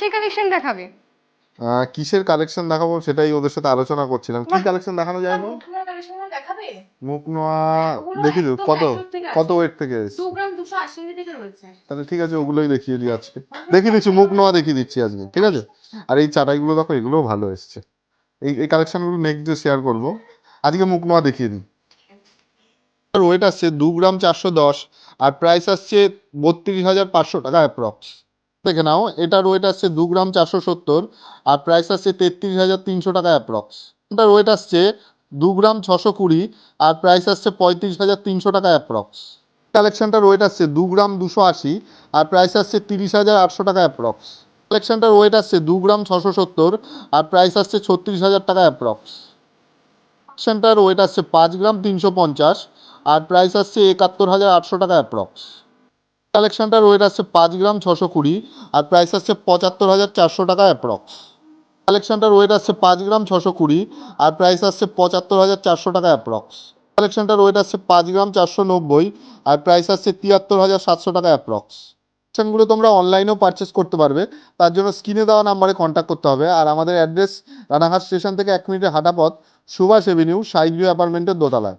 কিসের কালেকশন দেখাবে? কিসের কালেকশন দেখাবো সেটাই ওদের সাথে আলোচনা করছিলাম। কি কালেকশন দেখানো যায় গো মুখ নোয়া দেখি তো কত। কত ওয়েট থেকে তাহলে ঠিক আছে ওগুলোই দেখিয়ে দিই আজকে। দেখিয়ে দিচ্ছি মুখ নোয়া দেখিয়ে দিচ্ছি আজকে ঠিক আছে? আর এই চাটাইগুলো দেখো এগুলোও ভালো এসছে। এই এই কালেকশনগুলো নেক্সট ডে শেয়ার করব আজকে মুখ নোয়া দেখিয়ে দিই। ওয়েট আসছে দু গ্রাম চারশো দশ আর প্রাইস আসছে বত্রিশ হাজার পাঁচশো টাকা অ্যাপ্রক্স দেখে নাও, এটার ওয়েট আসছে দু গ্রাম চারশো সত্তর, আর প্রাইস আসছে তেত্রিশ হাজার তিনশো টাকা অ্যাপ্রক্স এটার ওয়েট আসছে দু গ্রাম ছশো কুড়ি, আর প্রাইস আসছে পঁয়ত্রিশ হাজার তিনশো টাকা অ্যাপ্রক্স কালেকশনটার ওয়েট আসছে দু গ্রাম দুশো আশি, আর প্রাইস আসছে তিরিশ হাজার আটশো টাকা অ্যাপ্রক্স কালেকশনটার ওয়েট আসছে দু গ্রাম ছশো সত্তর, আর প্রাইস আসছে ছত্রিশ হাজার টাকা অ্যাপ্রক্স কালেকশনটার ওয়েট আসছে পাঁচ গ্রাম তিনশো পঞ্চাশ, আর প্রাইস আসছে একাত্তর হাজার আটশো টাকা অ্যাপ্রক্স কালেকশনটার ওয়েট আসছে পাঁচ গ্রাম ছশো কুড়ি আর প্রাইস আসছে পঁচাত্তর হাজার চারশো টাকা অ্যাপ্রক্স কালেকশনটার ওয়েট আসছে পাঁচ গ্রাম ছশো কুড়ি আর প্রাইস আসছে পঁচাত্তর হাজার চারশো টাকা অ্যাপ্রক্স কালেকশনটার ওয়েট আসছে পাঁচ গ্রাম চারশো নব্বই আর প্রাইস আসছে তিয়াত্তর হাজার সাতশো টাকা অ্যাপ্রক্স কালেকশনগুলো তোমরা অনলাইনেও পারচেস করতে পারবে, তার জন্য স্ক্রিনে দেওয়া নাম্বারে কন্ট্যাক্ট করতে হবে আর আমাদের অ্যাড্রেস রানাঘাট স্টেশন থেকে এক মিনিটের হাঁটা পথ সুভাষ এভিনিউ সাইভিউ অ্যাপার্টমেন্টের দোতলায়।